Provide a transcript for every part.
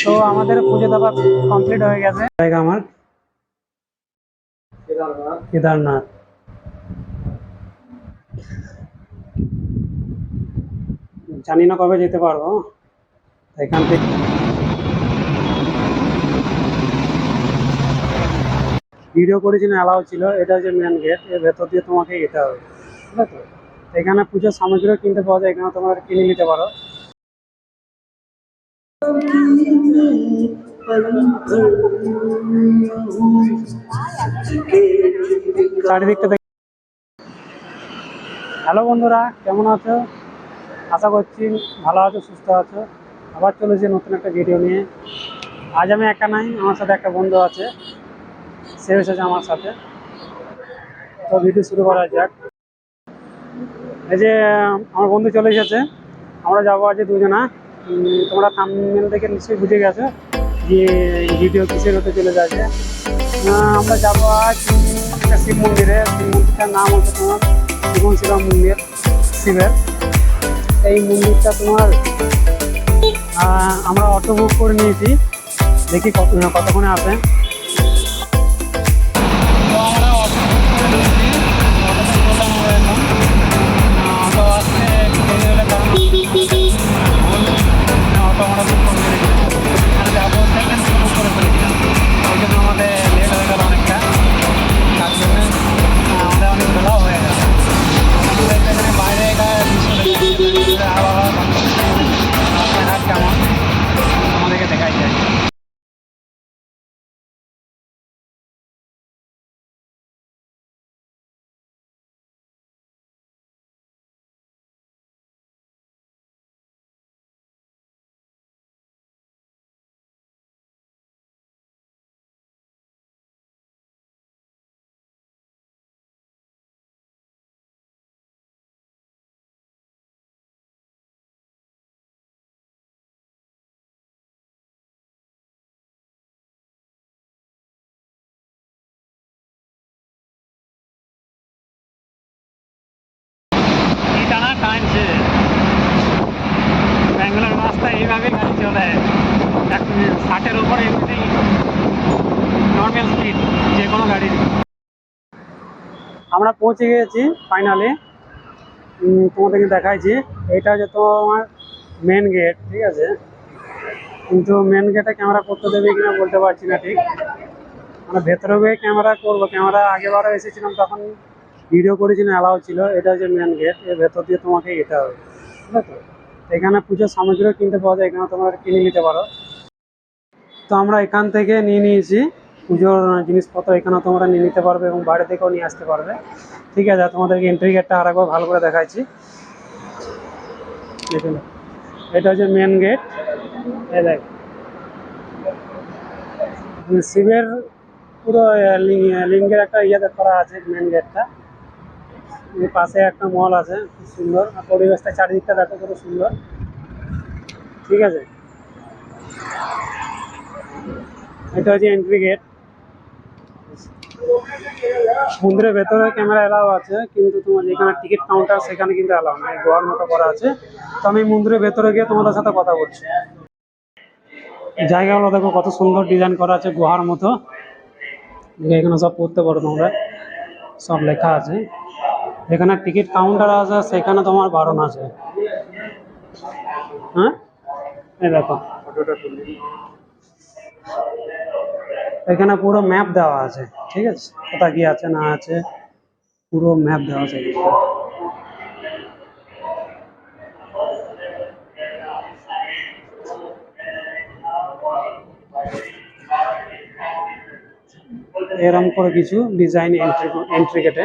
তো আমাদের পুজো দেওয়া কমপ্লিট হয়ে গেছে। জায়গা আমার। কেদারনাথ। জানি না কবে যেতে পারব। এখান থেকে ভিডিও করেছিলাম অ্যালাউ ছিল। এটা হচ্ছে মেন গেটের ভেতর দিয়ে তোমাকে যেতে হবে। ঠিক আছে? এখানে পুজোর সামগ্রীও কিনতে পাওয়া যায়। এখানে তোমরা কিনে নিতে পারো। হ্যালো বন্ধুরা, কেমন আছো? আশা করছি ভালো আছো, সুস্থ আছো। আবার চলেছি নতুন একটা ভিডিও নিয়ে। আজ আমি একা নাই, আমার সাথে একটা বন্ধু আছে। সে এসেছে আমার সাথে। তো ভিডিও শুরু করা যাক। এই যে, আমার বন্ধু চলে এসেছে। আমরা যাব আজ দুজনা। তোমরা থামনেল থেকে নিশ্চয়ই বুঝে গেছো যে ভিডিও কিসের হতে চলে যাচ্ছে আমরা যাব আজ একটা শিব মন্দিরে। শিব মন্দিরটার নাম হচ্ছে তোমার জীবন শিবম মন্দির, শিবের। এই মন্দিরটা তোমার আমরা অটো বুক করে নিয়েছি। দেখি কত কতক্ষণে আসে। এক ষাটের উপরে নর্মাল স্পিড যে কোনো গাড়ির। আমরা পৌঁছে গেছি ফাইনালি তোমাদেরকে দেখাইছি। এটা হচ্ছে তোমার মেন গেট ঠিক আছে? কিন্তু মেন গেটে ক্যামেরা করতে দেবে কিনা বলতে পারছি না, ঠিক? আমরা ভেতরে গিয়ে ক্যামেরা করব। ক্যামেরা আগেবারও এসেছিলাম, তখন ভিডিও করেছিলাম অ্যালাউ ছিল। এটা হচ্ছে মেন গেটের ভেতর দিয়ে তোমাকে যেতে হবে। ঠিক আছে এখানে পুজোর সামগ্রীও কিনতে পাওয়া যায় এখানে তোমরা কিনে নিতে পারো। তো আমরা এখান থেকে নিয়ে নিয়েছি পুজোর জিনিসপত্র এখানে তোমরা নিয়ে নিতে পারবে এবং বাইরে থেকেও নিয়ে আসতে পারবে। ঠিক আছে, তোমাদেরকে এন্ট্রি গেটটা আরেকবার ভালো করে দেখাচ্ছি। দেখুন, এটা হচ্ছে মেন গেট শিবের পুরো লিঙ্গের একটা ইয়ে করা আছে মেন গেটটা পাশে একটা মল আছে, খুব সুন্দর। আর পরিবেশটা চারিদিকটা দেখো কত সুন্দর। ঠিক আছে? এটা হচ্ছে এন্ট্রি গেট মন্দিরের ভেতরে ক্যামেরা এলাও আছে, কিন্তু তোমার যেখানে টিকিট কাউন্টার সেখানে কিন্তু এলাও নাই। গোয়ার মতো করা আছে। তো আমি মন্দিরের ভেতরে গিয়ে তোমাদের সাথে কথা বলছি। জায়গাগুলো দেখো কত সুন্দর ডিজাইন করা আছে গুহার মতো। এখানে সব পড়তে পারো তোমরা। সব লেখা আছে। এখানে টিকিট কাউন্টার আছে, সেখানে তোমার বারণ আছে। হ্যাঁ? এই দেখো। এখানে পুরো ম্যাপ দেওয়া আছে, ঠিক আছে? কোথা কি আছে, না আছে, পুরো ম্যাপ দেওয়া আছে। এরম করে কিছু ডিজাইন এন্ট্রি এন্ট্রি গেটে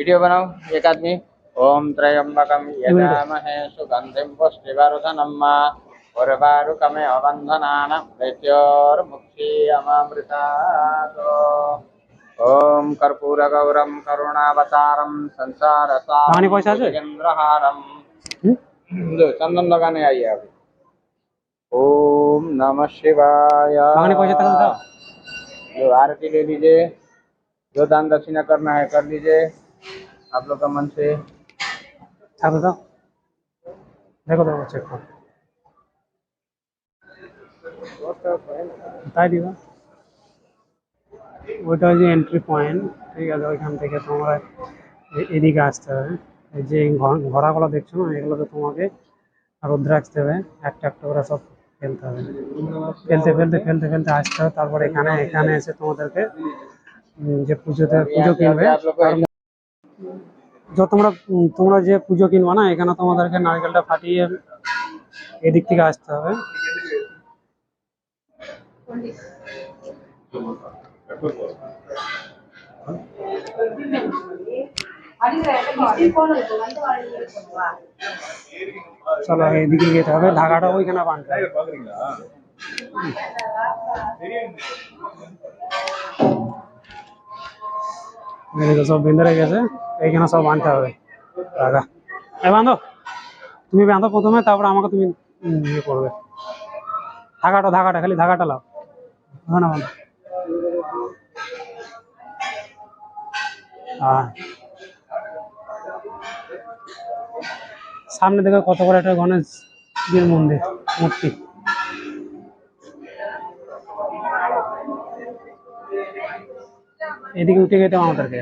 वीडियो बनाओ एक आदमी। ओम त्रयंबकम यजामहे सुगंधिम पुष्टिवर्धनम्मा उर्वारुकमे अवंधनान मृत्योर्मुक्षीयमामृतात्। ॐ चंदन लगाने आई है अभी। ओम नमः शिवाय। जो आरती ले लीजिए जो दान दक्षिणा करना है कर लीजिए। आप लोग का मन से থাকলে দাও দেখো দেখো চেক করো তাই দিবা ওইটা হচ্ছে এন্ট্রি পয়েন্ট ঠিক আছে ওইখান থেকে তোমরা এ- এদিকে আসতে হবে এই যে ঘ- ঘোড়াগুলো দেখছো না এগুলোকে তোমাকে রুদ্রে আসতে হবে একটা একটা করে সব ফেলতে হবে ফেলতে ফেলতে ফেলতে ফেলতে আসতে হবে তারপর এখানে এখানে এসে তোমাদেরকে উম, যে পুজোতে পুজো কিনবে তোমরা তোমরা যে পুজো কিনবা না, এখানে তোমাদেরকে নারকেলটা ফাটিয়ে এদিক থেকে আসতে হবে। চলো এদিকে যেতে হবে। ঢাকাটা ওইখানে বানতে সব বেঁধে গেছে এইখানে সব বানতে হবে। ঢাকা এ বাঁধো। তুমি বাঁধো প্রথমে, তারপর আমাকে তুমি ইয়ে করবে। ধাগাটা ধাগাটা খালি ধাগাটা লাও। হ্যাঁ না, বাঁধো। সামনে দেখো কত বড় একটা গণেশ মন্দির মূর্তি। এদিকে উঠে হবে আমাদেরকে।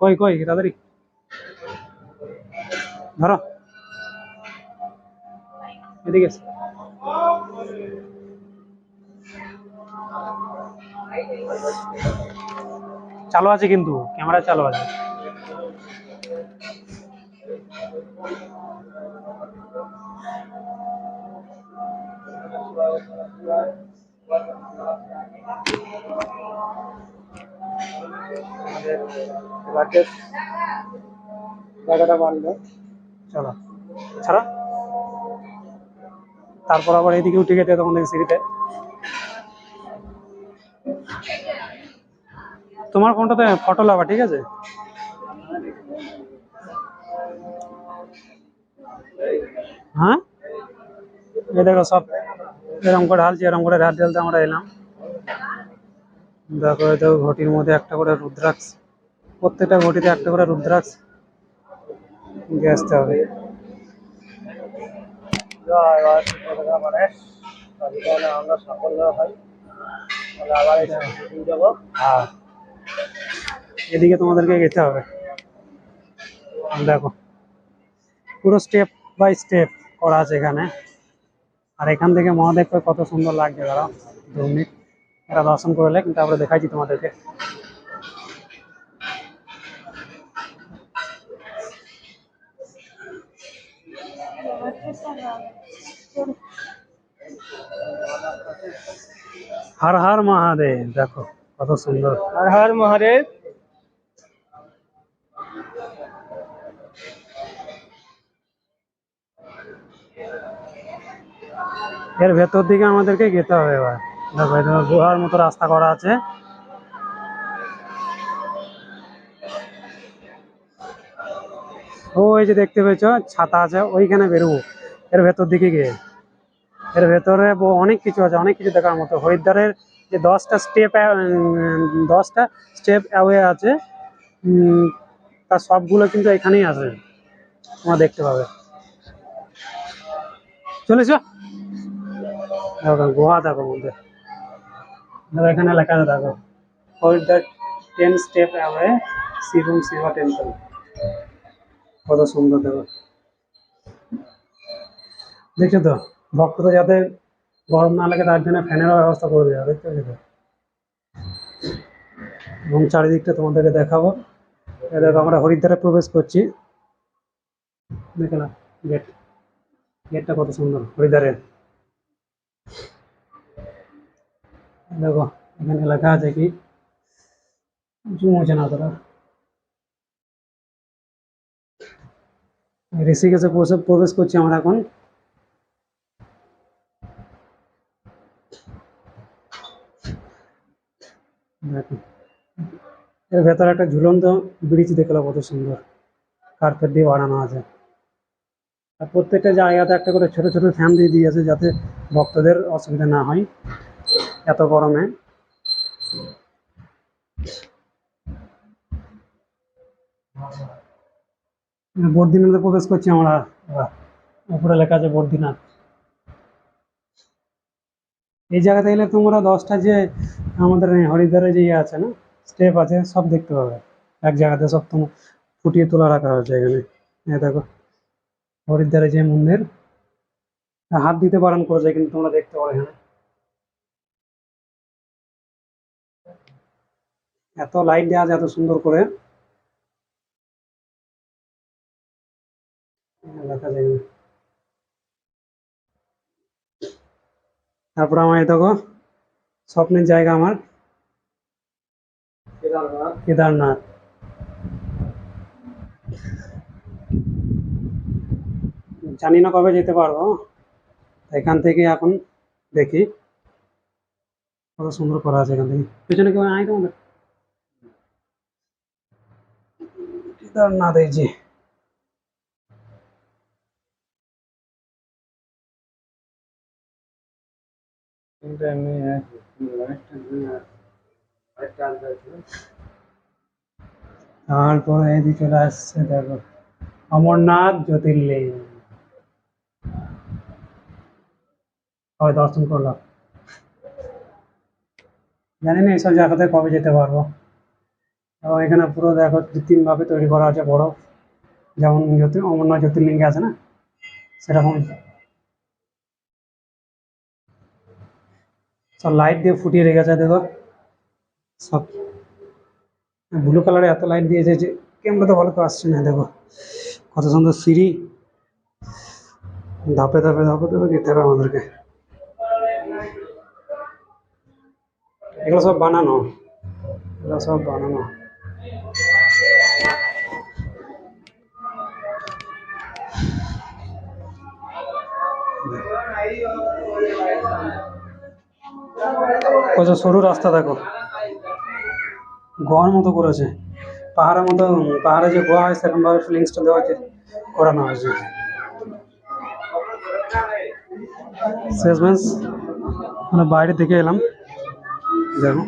কই কই, তাড়াতাড়ি। ধরো। এদিকে চালু আছে কিন্তু, ক্যামেরা চালু আছে। জায়গাটা বানলো চলো ছাড়া। তারপর আবার এইদিকে উঠে গেতে তোমাদের সিঁড়িতে। তোমার ফোনটাতে ফটো লাগা ঠিক আছে? হ্যাঁ? এই দেখো সব। এরকম করে ঢালছি এরকম করে ঢাল ঢালতে আমরা এলাম। দেখো, এই দেখো ঘটির মধ্যে একটা করে রুদ্রাক্ষ। প্রত্যেকটা ঘটিতে একটা করে রুদ্রাক্ষ দিয়ে আসতে হবে। এদিকে তোমাদেরকে যেতে হবে। দেখো, পুরো স্টেপ বাই স্টেপ করা আছে এখানে। আর এখান থেকে মহাদেবকে কত সুন্দর লাগছে, দাঁড়াও, দু মিনিট। এরা দর্শন করলে কিন্তু আমরা দেখাইছি তোমাদেরকে। হর হর মহাদেব দেখো কত সুন্দর। হর হর মহাদেব। এর ভেতর দিকে আমাদেরকে যেতে হবে এবার। দেখো এটা গুহার মতো রাস্তা করা আছে। ও ওই যে দেখতে পেয়েছ ছাতা আছে ওইখানে বেরোবো। এর ভেতর দিকে গিয়ে। এর ভেতরে অনেক কিছু আছে, অনেক কিছু দেখার মতো। হরিদ্বারের যে দশটা স্টেপ দশটা স্টেপ অ্যাওয়ে আছে তার সবগুলো কিন্তু এখানেই আছে, তোমরা দেখতে পাবে। চলেছ? গুহা দেখো মধ্যে দেখো, এখানে লেখা আছে, দেখো। Haridwar ten step away Shivam Shiva temple কত সুন্দর, দেখো। দেখছ তো? ভক্তদের যাতে গরম না লাগে, তার জন্য ফ্যানেরও ব্যবস্থা করে দেওয়া দেখতে পাচ্ছ তো? এবং চারিদিকটা তোমাদেরকে দেখাবো। দেখো, আমরা হরিদ্বারে প্রবেশ করছি। দেখে না গেট গেটটা কত সুন্দর হরিদ্বারের দেখো, এখানে লেখা আছে কি? জুম না তোরা। ঋষিকেশে প্রবেশ করছি আমরা এখন। এর ভেতরে একটা ঝুলন্ত ব্রিজ দেখল কত সুন্দর। কার্পেট দিয়ে বানানো আছে। আর প্রত্যেকটা জায়গাতে একটা করে ছোট ছোট ফ্যান দিয়ে দিয়েছে যাতে ভক্তদের অসুবিধা না হয় এত গরমে। বর্দিনাথে প্রবেশ করছি আমরা। উপরে লেখা আছে বর্দিনাথ। এই জায়গাতে এলে তোমরা দশটা যে আমাদের হরিদ্বারে যে ইয়ে আছে না স্টেপ আছে, সব দেখতে পাবে। এক জায়গাতে সব তোমার ফুটিয়ে তোলা রাখা হয়েছে এখানে। এই দেখো, হরিদ্বারে যে মন্দির হাত দিতে বারণ করেছে, কিন্তু তোমরা দেখতে পাবে এখানে। এত লাইট দেওয়া আছে, এত সুন্দর করে। দেখা যায় না। তারপর আমার এই দেখো স্বপ্নের জায়গা আমার। কেদারনাথ। জানি না কবে যেতে পারব। এখান থেকে এখন দেখি। কত সুন্দর করা আছে এখান থেকে। পেছনে কেউ আয় তোমাদের? কেদারনাথ এই যে। তারপরে এদিকে চলে আসছে, দেখো। অমরনাথ জ্যোতির্লিঙ্গ। সবাই দর্শন করলাম জানি না এইসব জায়গাতে কবে যেতে পারব। এবং এখানে পুরো দেখো, কৃত্রিম ভাবে তৈরি করা আছে বড় যেমন জ্যোতির অমরনাথ জ্যোতির্লিঙ্গে আছে না? সেরকম সব লাইট দিয়ে ফুটিয়ে রেখেছে, দেখো। সব। ব্লু কালারে এত লাইট দিয়েছে যে ক্যামেরাতে ভালো করে আসছে না, দেখো। কত সুন্দর সিঁড়ি। ধাপে ধাপে ধাপে ধাপে যেতে হবে আমাদেরকে। এগুলো সব বানানো। এগুলো সব বানানো। কত সরু রাস্তা দেখো গোয়ার মতো করেছে পাহাড়ের মতো পাহাড়ে যে গোয়া হয় সেরকম ভাবে ফিলিংসটা দেওয়া হয়েছে করানো হয়েছে শেষমেশ মানে বাইরে থেকে এলাম দেখো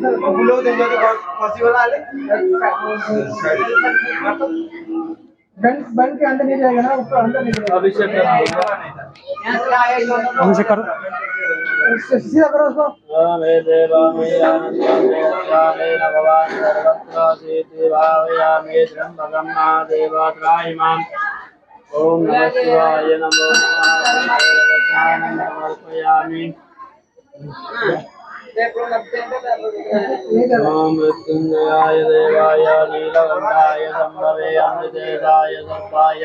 बैंक के अंदर नहीं जाएगा ना ऊपर अंदर नहीं जाएगा अभिषेक करो सीधा करो उसको मे देवामयानन्दमेन भगवान् सर्वत्रासीति भावयामि त्र्यम्बकं मा देवात्राहिमाम् ॐ नमः शिवाय नमो नमः समर्पयामि ॐ मृत्युञ्जयाय देवाय नीलकण्ठाय सम्भवे अमृतेशाय सर्पाय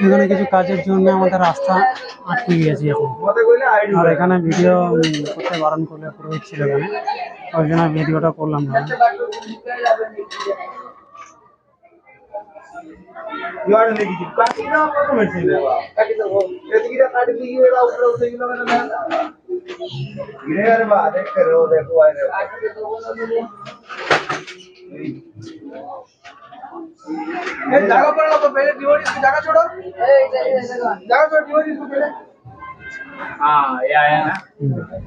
এখানে কিছু কাজের জন্য আমাদের রাস্তা আটকে গিয়েছে এখন আর এখানে ভিডিও করতে বারণ করলে পুরোহিত ছিল এখানে ওই জন্য ভিডিওটা করলাম না देखो जागा पर लो पहले डिवोटी को जागा छोड़ो जागा छोड़ो डिवोटी को पहले हाँ ये आया ना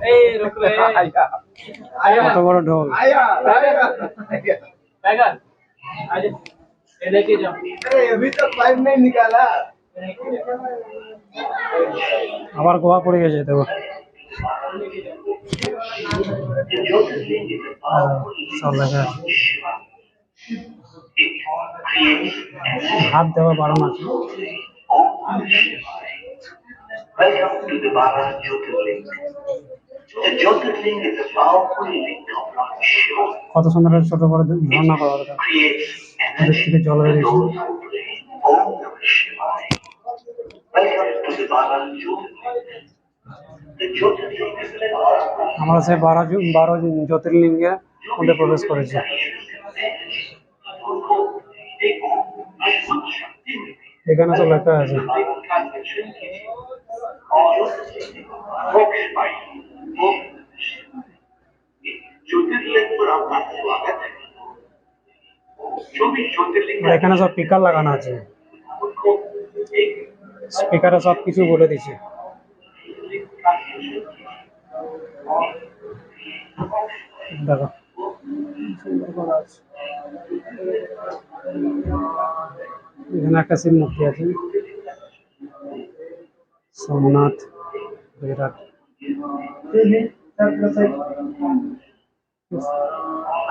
ए रुक ले आया কত বড় ঢোল आया आया टाइगर आज ये लेके जाओ अरे अभी तक पाइप नहीं निकाला আবার গোয়া পড়ে গেছে দেখো আর সব লেখা আছে। হাত দেওয়া বারো মাস কত সুন্দর ছোট বড় ধারণা করা দরকার থেকে জল হয়ে গেছে আমরা সেই বারো বারো জ্যোতির্লিঙ্গে মধ্যে প্রবেশ করেছি। এখানে তো লেখা আছে। এখানে সব স্পিকার লাগানো আছে। স্পিকারে সব কিছু বলে দিছে। দেখো। সুন্দর করা আছে घनाकाशी मुखिया आती सोमनाथ गुजरात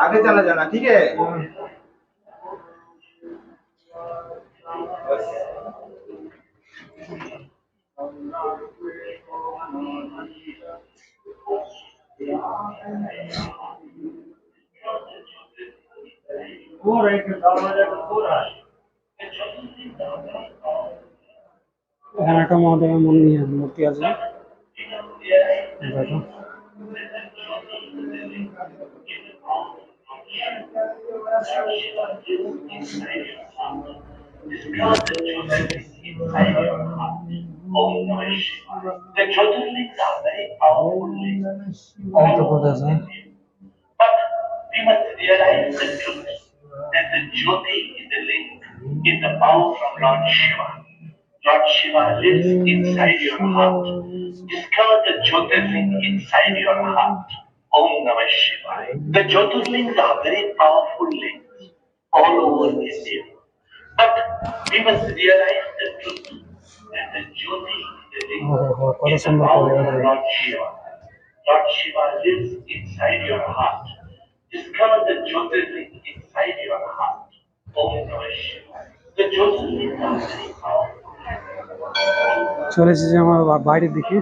आगे चला जाना ठीक है 4 into dharmaja to 4 হয় এখানে একটা মহাদেবের মূর্তি আছে। দেখো। অন্তপদ আছে। out from Lord Shiva. Lord Shiva lives inside your heart. Discover the Jyotirling inside your heart. Om Namah Shivaya. The Jyotirlings are very powerful links all over India. But we must realize the truth that the Jyoti is the power of Lord Shiva. Lord Shiva lives inside your heart. Discover the Jyotirling inside your heart. Om Namah Shivaya. চলে এসেছি আমার বাইরের দিকে।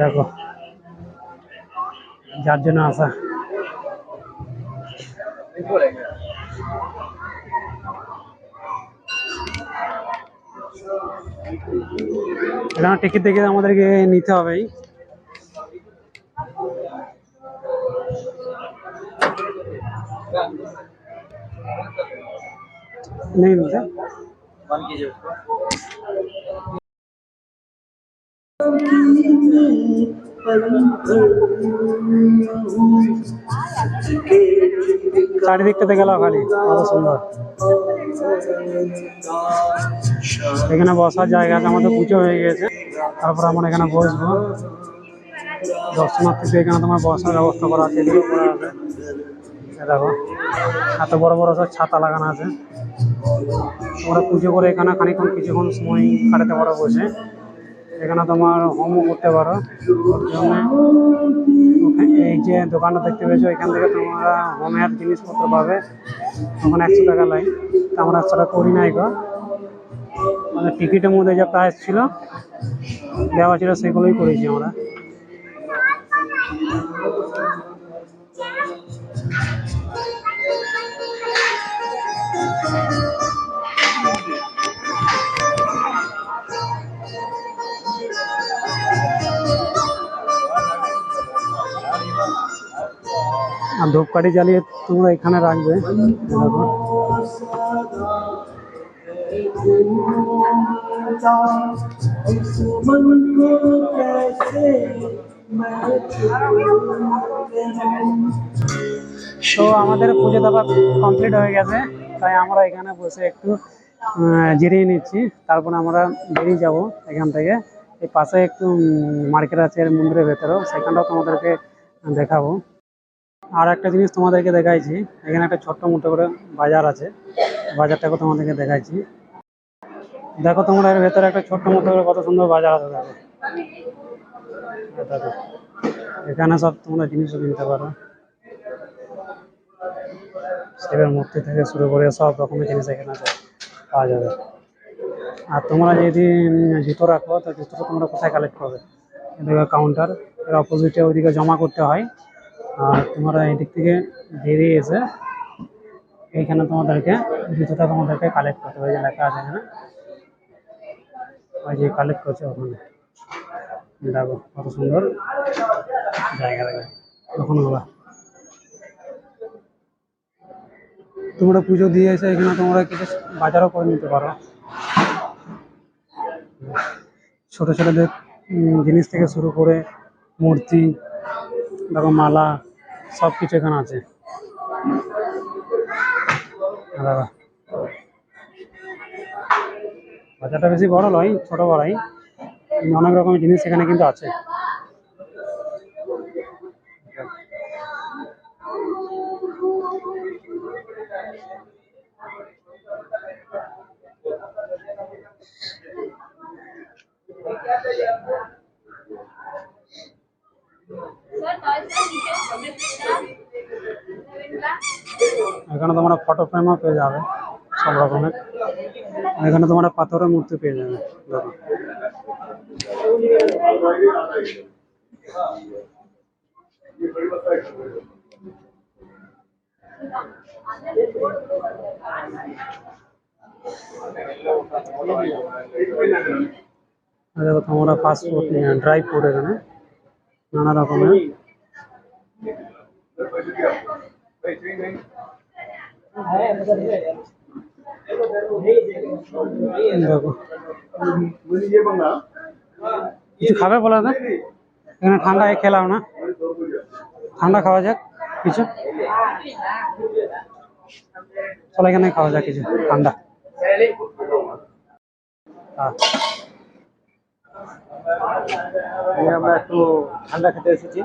দেখো যার জন্য আসা। Ticket দেখে আমাদেরকে নিতে হবেই। नहीं मिलता চারিদিকটা দেখে গেল খালি কত সুন্দর এখানে বসার জায়গা আছে আমাদের পুজো হয়ে গেছে তারপর আমরা এখানে বসবো দর্শনার্থীদের এখানে তোমার বসার ব্যবস্থা করা আছে এদিকেও করা আছে এই দেখো এত বড় বড় সব ছাতা লাগানো আছে তোমরা পুজো করে এখানে খানিক্ষণ কিছুক্ষণ সময় কাটাতে পারো বসে। এখানে তোমার হোমও করতে পারো। ওর এই যে দোকানটা দেখতে পেয়েছ, এখান থেকে তোমরা হোমের জিনিসপত্র পাবে। ওখানে একশো টাকা লাগে তা আমরা একশো টাকা করি নাই গো মানে টিকিটের মধ্যে যে প্রাইস ছিল, দেওয়া ছিল সেগুলোই করেছি আমরা। ধূপকাঠি জ্বালিয়ে তোমরা এখানে রাখবে। তো আমাদের পুজো দেওয়া কমপ্লিট হয়ে গেছে, তাই আমরা এখানে বসে একটু জিরিয়ে নিচ্ছি। তারপর আমরা বেরিয়ে যাব এখান থেকে। এই পাশে একটু মার্কেট আছে, মন্দিরের ভেতরেও। সেখানটাও তোমাদেরকে দেখাবো। আর একটা জিনিস তোমাদেরকে দেখাইছি, এখানে একটা ছোট্ট মোটো করে বাজার আছে, বাজারটাকে তোমাদেরকে দেখাইছি। দেখো তোমরা এর ভেতরে একটা ছোট্ট মতো করে কত সুন্দর বাজার আছে, দেখো। এখানে সব তোমরা জিনিসও কিনতে পারো। শিবের মূর্তি থেকে শুরু করে সব রকমের জিনিস এখানে পাওয়া যাবে। আর তোমরা যদি জুতো রাখো, তো জুতোটা তোমরা কোথায় কালেক্ট করবে? এদিকে কাউন্টার এর অপোজিটে ওইদিকে জমা করতে হয়। আর তোমরা এদিক থেকে বেরিয়ে এসে এইখানে তোমাদেরকে, জুতোটা তোমাদেরকে কালেক্ট করতে হবে যে লেখা আছে এখানে। ওই যে কালেক্ট করছে ওখানে। দেখো কত সুন্দর জায়গা দেখো। তখন বাবা। তোমরা পুজো দিয়ে এসে এখানে তোমরা কিছু বাজারও করে নিতে পারো। ছোট ছোটদের জিনিস থেকে শুরু করে মূর্তি, দেখো মালা সব কিছু এখানে আছে। বাজারটা বেশি বড় নয়, ছোট বড়াই। অনেক রকমের জিনিস এখানে কিন্তু আছে। এখানে তোমরা ফটো ফ্রেমও পেয়ে যাবে, সব রকমের। এখানে তোমরা পাথরের মূর্তি পেয়ে যাবে, দেখো। আর দেখো তোমরা ফাস্ট ফুড ড্রাই ফুড এখানে, নানা রকমের। দেখো কিছু খাবে বলে তো? এখানে ঠান্ডায় খেলাও না। ঠান্ডা খাওয়া যাক কিছু। চলো এখানে খাওয়া যাক কিছু। ঠান্ডা। হ্যাঁ আমরা একটু ঠান্ডা খেতে এসেছি।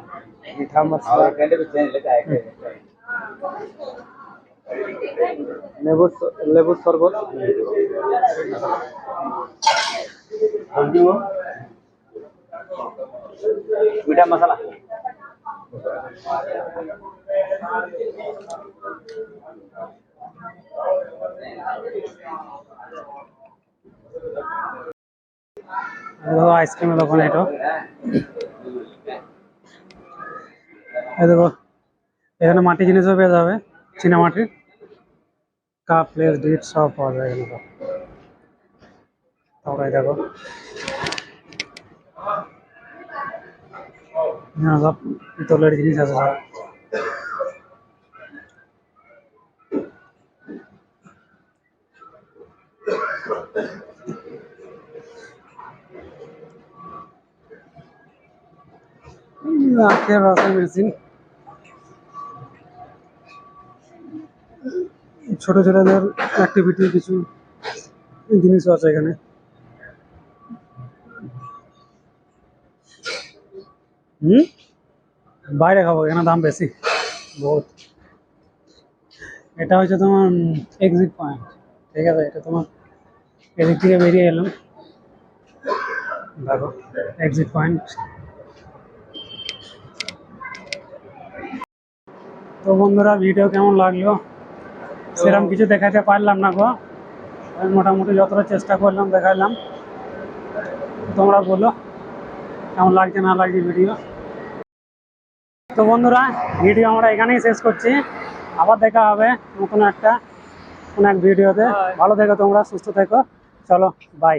লেবুর লেবুর শরবত। মিঠা মশলা। আইসক্রিমের দোকান এটা দেখো, এখানে মাটি জিনিসও পেয়ে যাবে, চীনা মাটির। কাপ প্লেট ডিট সব পাওয়া যায় এখানে সব তারপরে এই দেখো এখানে সব পিতলের জিনিস আছে সব আখের রসের মেশিন ছোট ছোটদের অ্যাক্টিভিটি কিছু জিনিস আছে এখানে। হুম? বাইরে খাব এখানে দাম বেশি। বহুত। এটা হচ্ছে তোমার এক্সিট পয়েন্ট ঠিক আছে এটা তোমার এদিক থেকে বেরিয়ে এলাম। দেখো এক্সিট পয়েন্ট তো বন্ধুরা ভিডিও কেমন লাগল? সেরকম কিছু দেখাতে পারলাম না গো। মোটামুটি যতটা চেষ্টা করলাম, দেখালাম। তোমরা বলো, কেমন লাগছে, না লাগছে ভিডিও তো বন্ধুরা ভিডিও আমরা এখানেই শেষ করছি। আবার দেখা হবে নতুন একটা কোনো এক ভিডিওতে ভালো থেকো তোমরা, সুস্থ থেকো। চলো বাই